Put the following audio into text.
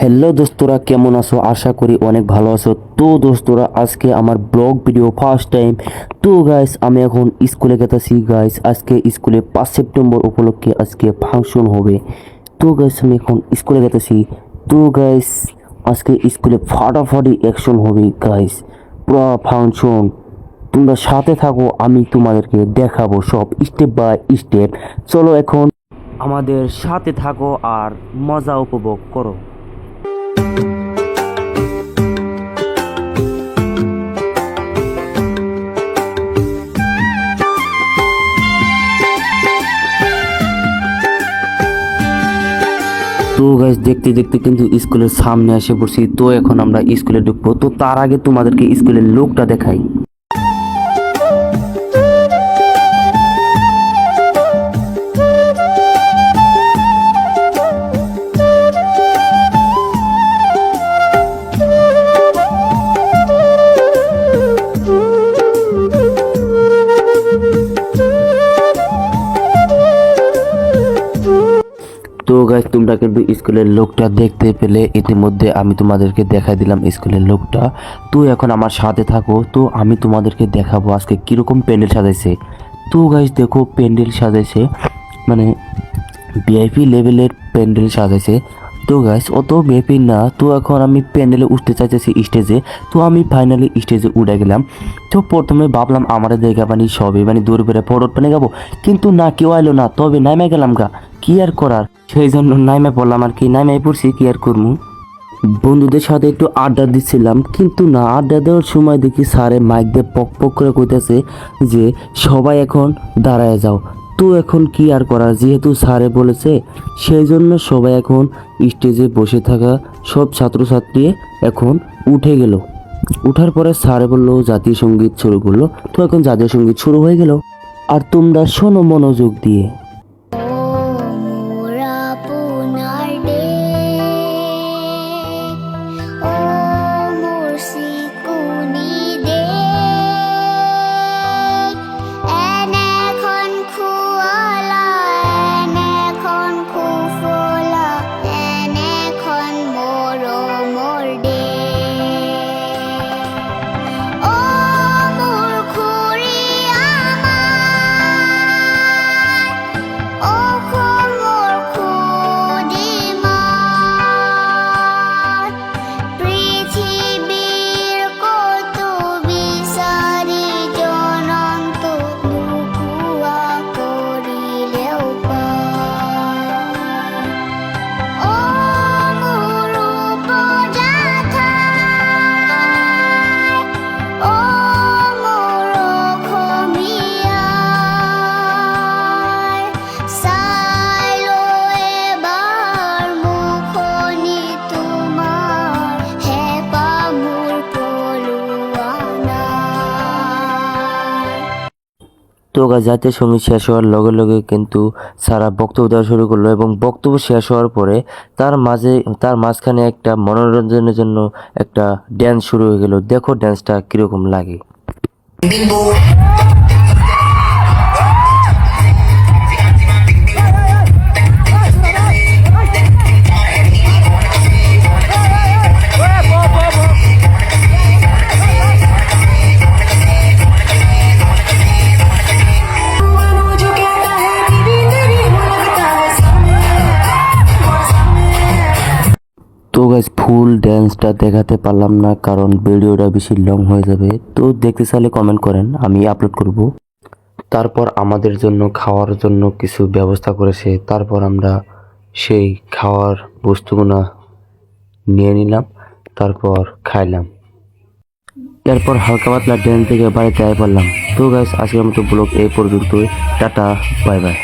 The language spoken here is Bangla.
হ্যালো দোস্তরা, কেমন আছো? আশা করি অনেক ভালো আছো। তো দোস্তরা, আজকে আমার ব্লগ ভিডিও ফার্স্ট টাইম তো গাইস আমি এখন স্কুলে গেতেছি। গাইস আজকে স্কুলে পাঁচ সেপ্টেম্বর উপলক্ষে আজকে ফাংশন হবে। তো গাইস আমি এখন স্কুলে গেতেছি। তো গাইস আজকে স্কুলে ফাটাফাটি অ্যাকশন হবে গাইস পুরো ফাংশন তোমরা সাথে থাকো, আমি তোমাদেরকে দেখাবো সব স্টেপ বাই স্টেপ চলো এখন আমাদের সাথে থাকো আর মজা উপভোগ করো। তো গাইজ দেখতে দেখতে কিন্তু স্কুলের সামনে এসে পড়ছি। তো এখন আমরা স্কুলে ঢুকবো। তো তার আগে তোমাদেরকে স্কুলের লোকটা দেখাই। তোমরা কিন্তু স্কুলের লোকটা দেখতে পেলে। ইতিমধ্যে আমি তোমাদেরকে দেখাই দিলাম স্কুলের লোকটা। তো এখন আমার সাথে থাকো। তো আমি তোমাদেরকে দেখাবো আজকে কীরকম প্যান্ডেল সাজাইছে। তো গাইজ দেখো প্যান্ডেল সাজাইছে। মানে ভিআইপি লেভেলের প্যান্ডেল সাজাইছে। তো গাইস অত ভিআইপি না, তো এখন আমি প্যান্ডেলে উঠতে চাইতেছি স্টেজে তো আমি ফাইনালি স্টেজে উঠে গেলাম। তো প্রথমে ভাবলাম আমার দেখা মানে সবে মানে দূর করে ফটোট পানি গাবো, কিন্তু না, কেউ আইলো না, তবে নামে গেলাম গা, কি আর করার? সেই জন্য নামে পড়লাম আর কি নামে পড়ছি, কি আর করব? বন্ধুদের সাথে একটু আড্ডা দিচ্ছিলাম, কিন্তু না, আড্ডা দেওয়ার সময় দেখি স্যারে মাইক দিয়ে পক পক করে কইতেছে যে, সবাই এখন দাঁড়ায় যাও। তো এখন কি আর করার যেহেতু স্যারে বলেছে সেই জন্য সবাই এখন স্টেজে বসে থাকা সব ছাত্রছাত্রী এখন উঠে গেল। উঠার পরে স্যারে বলল, জাতীয় সংগীত শুরু করল। তো এখন জাতীয় সংগীত শুরু হয়ে গেল। আর তোমরা শোনো মনোযোগ দিয়ে। তো জাতীয় সংগীত শেষ হওয়ার লগে লগে কিন্তু সারা বক্তব্য দেওয়া শুরু করল এবং বক্তব্য শেষ হওয়ার পরে তার মাঝে, তার মাঝখানে একটা মনোরঞ্জনের জন্য একটা ড্যান্স শুরু হয়ে গেল। দেখো ড্যান্সটা কীরকম লাগে। ফুল ড্যান্সটা দেখাতে পারলাম না, কারণ ভিডিওটা বেশি লং হয়ে যাবে। তো দেখতে চাইলে কমেন্ট করেন, আমি আপলোড করব। তারপর আমাদের জন্য খাওয়ার জন্য কিছু ব্যবস্থা করেছে। তারপর আমরা সেই খাওয়ার বস্তুগুলো নিয়ে নিলাম, তারপর খাইলাম। এরপর হালকা পাতলা ড্যান্স থেকে বাড়িতে আয় পারলাম তো গাইস আজকের মতো ব্লগ এই পর্যন্তই। Tata bye bye